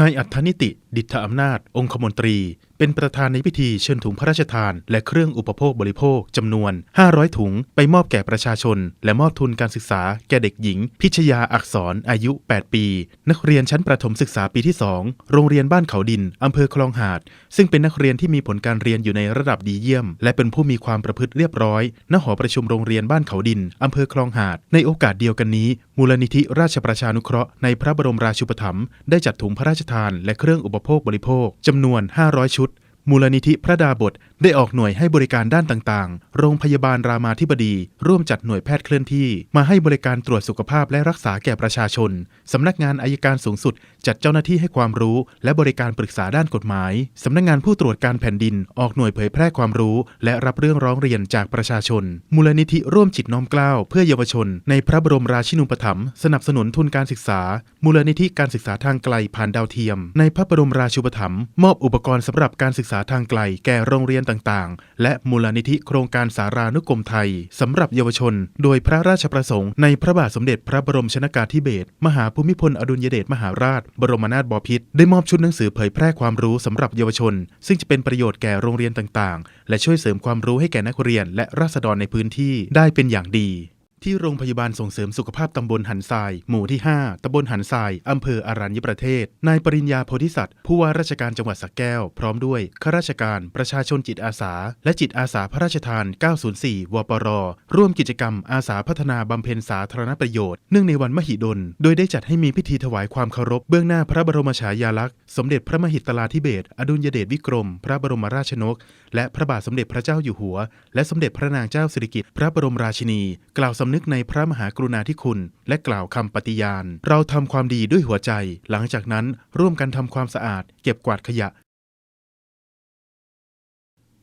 นายอัธนิติดิษฐอำนาจ องคมนตรี เป็นประธานในพิธีเชิญถุงพระราชทาน และเครื่องอุปโภคบริโภคจำนวน 500 ถุง ไปมอบแก่ประชาชน และมอบทุนการศึกษา แก่เด็กหญิง พิชยาอักษรอายุ 8 ปี นักเรียนชั้นประถมศึกษาปีที่ 2 โรงเรียนบ้านเขาดินอำเภอคลองหาด ซึ่งเป็นนักเรียนที่มีผลการเรียนอยู่ในระดับดีเยี่ยม และเป็นผู้มีความประพฤติเรียบร้อยณหอประชุมโรงเรียนบ้านเขาดินอำเภอคลองหาด ในโอกาสเดียวกันนี้ มูลนิธิราชประชานุเคราะห์ในพระบรมราชูปถัมภ์ได้จัดถุงพระราชทาน และเครื่องอุปโภคบริโภคจำนวน 500 ชุด มูลนิธิพระดาบทได้ออกหน่วยให้บริการด้านต่างๆ โรงพยาบาลรามาธิบดี ร่วมจัดหน่วยแพทย์เคลื่อนที่ มาให้บริการตรวจสุขภาพและรักษาแก่ประชาชน สำนักงานอายการสูงสุด จัดเจ้าหน้าที่ให้ความรู้ และบริการปรึกษาด้านกฎหมาย สำนักงานผู้ตรวจการแผ่นดิน ออกหน่วยเผยแพร่ความรู้ และรับเรื่องร้องเรียนจากประชาชน มูลนิธิร่วมจิตน้อมเกล้าเพื่อเยาวชน ในพระบรมราชินูปถัมภ์สนับสนุนทุนการศึกษา มูลนิธิการศึกษาทางไกลผ่านดาวเทียม ในพระบรมราชูปถัมภ์มอบอุปกรณ์สำหรับการศึกษาทางไกลแก่โรงเรียนต่างๆ และมูลนิธิโครงการสารานุกรมไทยสำหรับเยาวชน โดยพระราชประสงค์ในพระบาทสมเด็จพระบรมชนากาธิเบศรมหาภูมิพลอดุลยเดชมหาราช บรมนาถบพิตรได้มอบชุดหนังสือเผยแพร่ความรู้สำหรับเยาวชน ซึ่งจะเป็นประโยชน์แก่โรงเรียนต่างๆ และช่วยเสริมความรู้ให้แก่นักเรียนและราษฎรในพื้นที่ได้เป็นอย่างดี ที่โรงพยาบาลส่งเสริมสุขภาพตำบลหันทราย หมู่ที่ 5ตำบลหันทรายอำเภออารัญญประเทศ นายปริญญาโพธิสัตว์ผู้ว่าราชการจังหวัดสระแก้ว พร้อมด้วยข้าราชการ ประชาชนจิตอาสา และจิตอาสาพระราชทาน 904 วปร ร่วมกิจกรรมอาสาพัฒนาบำเพ็ญสาธารณประโยชน์ เนื่องในวันมหิดล โดยได้จัดให้มีพิธีถวายความเคารพ เบื้องหน้าพระบรมฉายาลักษณ์ สมเด็จพระมหิตลาธิเบศรอดุลยเดชวิกรม พระบรมราชนก และพระบาทสมเด็จพระเจ้าอยู่หัว และสมเด็จพระนางเจ้าสิริกิติ์พระบรมราชินี กล่าวสำนึกในพระมหากรุณาธิคุณ และกล่าวคำปฏิญาณ เราทำความดีด้วยหัวใจ หลังจากนั้นร่วมกันทำความสะอาด เก็บกวาดขยะ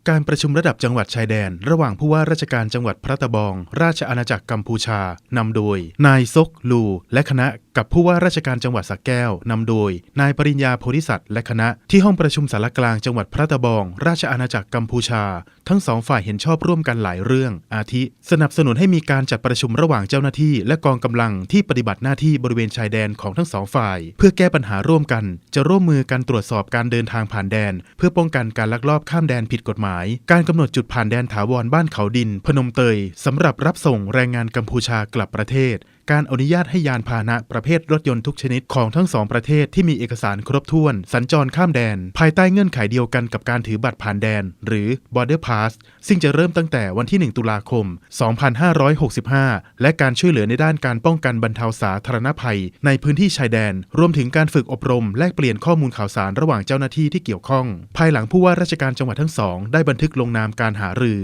การประชุมระดับจังหวัดชายแดน ระหว่างผู้ว่าราชการจังหวัดพระตะบอง ราชอาณาจักรกัมพูชานำโดย นายซกลู และคณะ กับผู้ว่าราชการจังหวัดสระแก้วนำโดย นายปริญญาโพธิสัตว์และคณะที่ห้องประชุมสารกลางจังหวัดพระตะบอง ราชอาณาจักรกัมพูชา ทั้งสองฝ่ายเห็นชอบร่วมกันหลายเรื่อง อาทิ สนับสนุนให้มีการจัดประชุมระหว่างเจ้าหน้าที่ และกองกำลังที่ปฏิบัติหน้าที่บริเวณชายแดนของทั้งสองฝ่าย เพื่อแก้ปัญหาร่วมกัน จะร่วมมือกันตรวจสอบการเดินทางผ่านแดน เพื่อป้องกันการลักลอบข้ามแดนผิดกฎหมาย การกำหนดจุดผ่านแดนถาวรบ้านเขาดิน พนมเตยสำหรับรับส่งแรงงานกัมพูชากลับประเทศ การอนุญาตให้ยานพาหนะประเภทรถยนต์ทุกชนิดของทั้งสองประเทศที่มีเอกสารครบถ้วน สัญจรข้ามแดน ภายใต้เงื่อนไขเดียวกันกับการถือบัตรผ่านแดน หรือ border pass ซึ่งจะเริ่มตั้งแต่วันที่ 1 ตุลาคม 2565 และการช่วยเหลือในด้านการป้องกันบรรเทาสาธารณภัย ในพื้นที่ชายแดน รวมถึงการฝึกอบรม แลกเปลี่ยนข้อมูลข่าวสารระหว่างเจ้าหน้าที่ที่เกี่ยวข้อง ภายหลังผู้ว่าราชการจังหวัดทั้งสองได้บันทึกลงนามการหารือ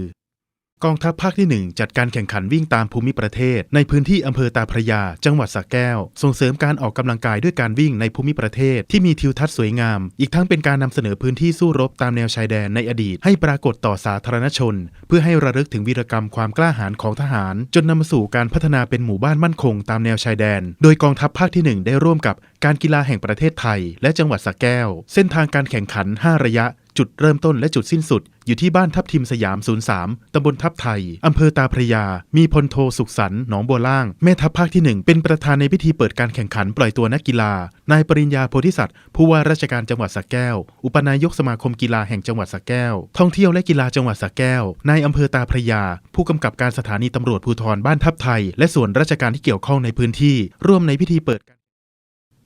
กองทัพภาคที่ 1 จัดการแข่งขันวิ่งตามภูมิประเทศ ในพื้นที่อำเภอตาพระยา จังหวัดสระแก้ว ส่งเสริมการออกกำลังกายด้วยการวิ่งในภูมิประเทศที่มีทิวทัศน์สวยงาม อีกทั้งเป็นการนำเสนอพื้นที่สู้รบตามแนวชายแดนในอดีต ให้ปรากฏต่อสาธารณชน เพื่อให้ระลึกถึงวีรกรรมความกล้าหาญของทหาร จนนำมาสู่การพัฒนาเป็นหมู่บ้านมั่นคงตามแนวชายแดน โดยกองทัพภาคที่ 1 ได้ร่วมกับการกีฬาแห่งประเทศไทย และจังหวัดสระแก้ว เส้นทางการแข่งขัน 5 ระยะ จุดเริ่มต้นและจุดสิ้นสุด อยู่ที่บ้านทับทิมสยาม 03 ตำบลทับไทย อำเภอตาพระยา มีพลโทสุขสันต์หนองบัวล่าง แม่ทัพภาคที่ 1 เป็นประธานในพิธีเปิดการแข่งขันปล่อยตัวนักกีฬา นายปริญญาโพธิสัตว์ ผู้ว่าราชการจังหวัดสระแก้ว อุปนายกสมาคมกีฬาแห่งจังหวัดสระแก้ว ท่องเที่ยวและกีฬาจังหวัดสระแก้ว นายอำเภอตาพระยา ผู้กำกับการสถานีตำรวจภูธรบ้านทับไทย และส่วนราชการที่เกี่ยวข้องในพื้นที่ ร่วมในพิธีเปิด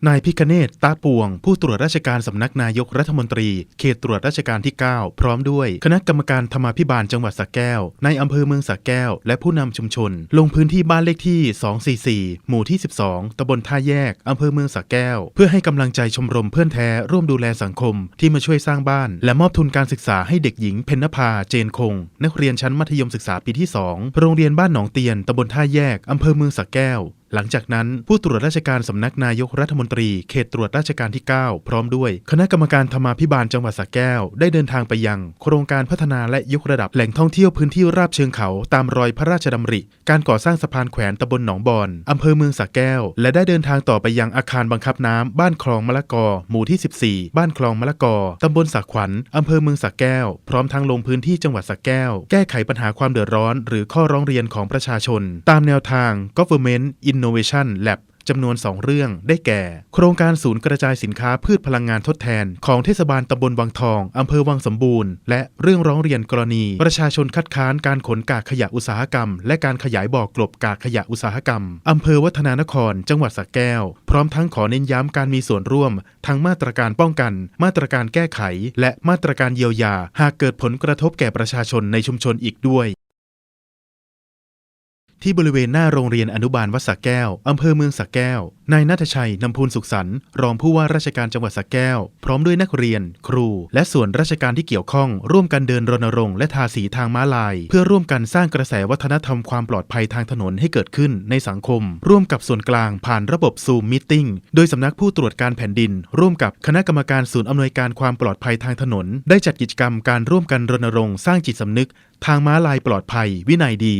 นายพิคเนตตาปวง ผู้ตรวจราชการสำนักนายกรัฐมนตรี เขตตรวจราชการที่ 9 พร้อมด้วย คณะกรรมการธรรมาภิบาลจังหวัดสระแก้ว ในอำเภอเมืองสระแก้ว และผู้นำชุมชน ลงพื้นที่บ้านเลขที่ 244 หมู่ที่ 12 ตำบลท่าแยก อำเภอเมืองสระแก้ว เพื่อให้กำลังใจชมรมเพื่อนแท้ร่วมดูแลสังคม ที่มาช่วยสร้างบ้าน และมอบทุนการศึกษาให้เด็กหญิงเพนภาเจนคง นักเรียนชั้นมัธยมศึกษาปีที่ 2 โรงเรียนบ้านหนองเตียนตำบลท่าแยกอำเภอเมืองสระแก้วหลังจากนั้นผู้ตรวจราชการสำนักนายกรัฐมนตรีเขตตรวจราชการที่ 9 พร้อมด้วย คณะกรรมการธรรมาภิบาลจังหวัดสระแก้ว ได้เดินทางไปยัง โครงการพัฒนาและยกระดับแหล่งท่องเที่ยวพื้นที่ราบเชิงเขาตามรอยพระราชดำริ การก่อสร้างสะพานแขวนตำบลหนองบอนอำเภอเมืองสระแก้ว และได้เดินทางต่อไปยังอาคารบังคับน้ำบ้านคลองมะละกอ หมู่ที่ 14 บ้านคลองมะละกอตำบลสระขวัญอำเภอเมืองสระแก้ว พร้อมทั้งลงพื้นที่จังหวัดสระแก้ว แก้ไขปัญหาความเดือดร้อน หรือข้อร้องเรียนของประชาชน ตามแนวทาง Government Innovation Lab จำนวน 2 เรื่องได้แก่ โครงการศูนย์กระจายสินค้าพืชพลังงานทดแทน ของเทศบาลตำบลวังทอง อำเภอวังสมบูรณ์ และเรื่องร้องเรียนกรณี ประชาชนคัดค้านการขนกากขยะอุตสาหกรรม และการขยายบ่อกลบกากขยะอุตสาหกรรม อำเภอวัฒนานคร จังหวัดสระแก้ว พร้อมทั้งขอเน้นย้ำการมีส่วนร่วม ทั้งมาตรการป้องกัน มาตรการแก้ไข และมาตรการเยียวยา หากเกิดผลกระทบแก่ประชาชนในชุมชนอีกด้วย ที่บริเวณหน้าโรงเรียนอนุบาลวัดสระแก้ว อำเภอเมืองสระแก้ว นายนัทชัยนำพูนสุขสันต์รองผู้ว่าราชการจังหวัดสระแก้ว พร้อมด้วยนักเรียน ครู และส่วนราชการที่เกี่ยวข้อง ร่วมกันเดินรณรงค์และทาสีทางม้าลาย เพื่อร่วมกันสร้างกระแสวัฒนธรรมความปลอดภัยทางถนนให้เกิดขึ้นในสังคม ร่วมกับส่วนกลางผ่านระบบซูมมิ팅โดยสำนักผู้ตรวจการแผ่นดิน ร่วมกับคณะกรรมการศูนย์อำนวยการความปลอดภัยทางถนน ได้จัดกิจกรรมการร่วมกันรณรงค์สร้างจิตสำนึก ทางม้าลายปลอดภัย วินัยดี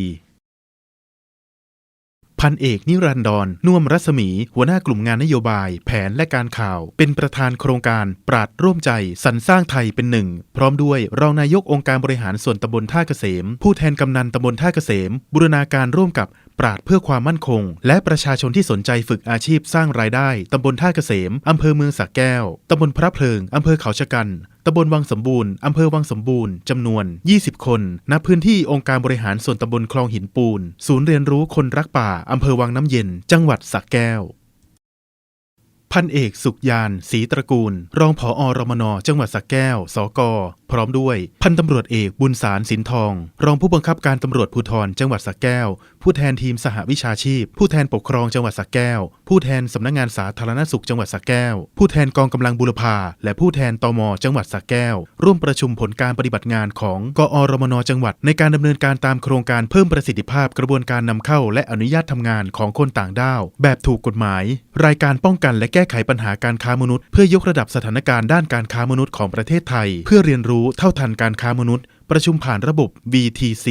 พันเอกนิรันดรน่วมรัศมี หัวหน้ากลุ่มงานนโยบาย แผนและการข่าว เป็นประธานโครงการ ปราดร่วมใจสรรสร้างไทยเป็นหนึ่ง พร้อมด้วยรองนายกองค์การบริหารส่วนตำบลท่าเกษม ผู้แทนกำนันตำบลท่าเกษม บูรณาการร่วมกับ ปราดเพื่อความมั่นคง และประชาชนที่สนใจฝึกอาชีพสร้างรายได้ ตำบลท่าเกษม อำเภอเมืองสระแก้ว ตำบลพระเพลิง อำเภอเขาชะกันตำบลวังสมบูรณ์ อำเภอวังสมบูรณ์ จำนวน 20 คน ณ พื้นที่องค์การบริหารส่วนตำบลคลองหินปูน ศูนย์เรียนรู้คนรักป่า อำเภอวังน้ำเย็น จังหวัดสระแก้ว พันเอกสุขยาน ศรีตระกูล รองผอรมน จังหวัดสระแก้ว สกพร้อมด้วยพันตำรวจเอกบุญสารสินทอง รองผู้บังคับการตำรวจภูธรจังหวัดสระแก้ว ผู้แทนทีมสหวิชาชีพ ผู้แทนปกครองจังหวัดสระแก้ว ผู้แทนสำนักงานสาธารณสุขจังหวัดสระแก้ว ผู้แทนกองกำลังบุรพาและผู้แทนตมจังหวัดสระแก้ว ร่วมประชุมผลการปฏิบัติงานของกอรมนจังหวัด ในการดำเนินการตามโครงการเพิ่มประสิทธิภาพกระบวนการนำเข้า และอนุญาตทำงานของคนต่างด้าวแบบถูกกฎหมาย รายการป้องกันและแก้ไขปัญหาการค้ามนุษย์ เพื่อยกระดับสถานการณ์ด้านการค้ามนุษย์ของประเทศไทย เพื่อเรียนรู้เท่าทันการค้ามนุษย์ ประชุมผ่านระบบ VTC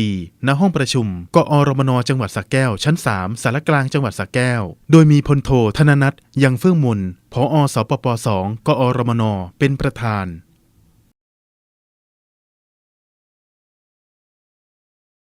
ณห้องประชุม กอรมนจังหวัดสระแก้ว ชั้น 3 สารกลางจังหวัดสระแก้ว โดยมีพลโทธนนัทยังเฟื่องมนผอสปป2กอรมนเป็นประธาน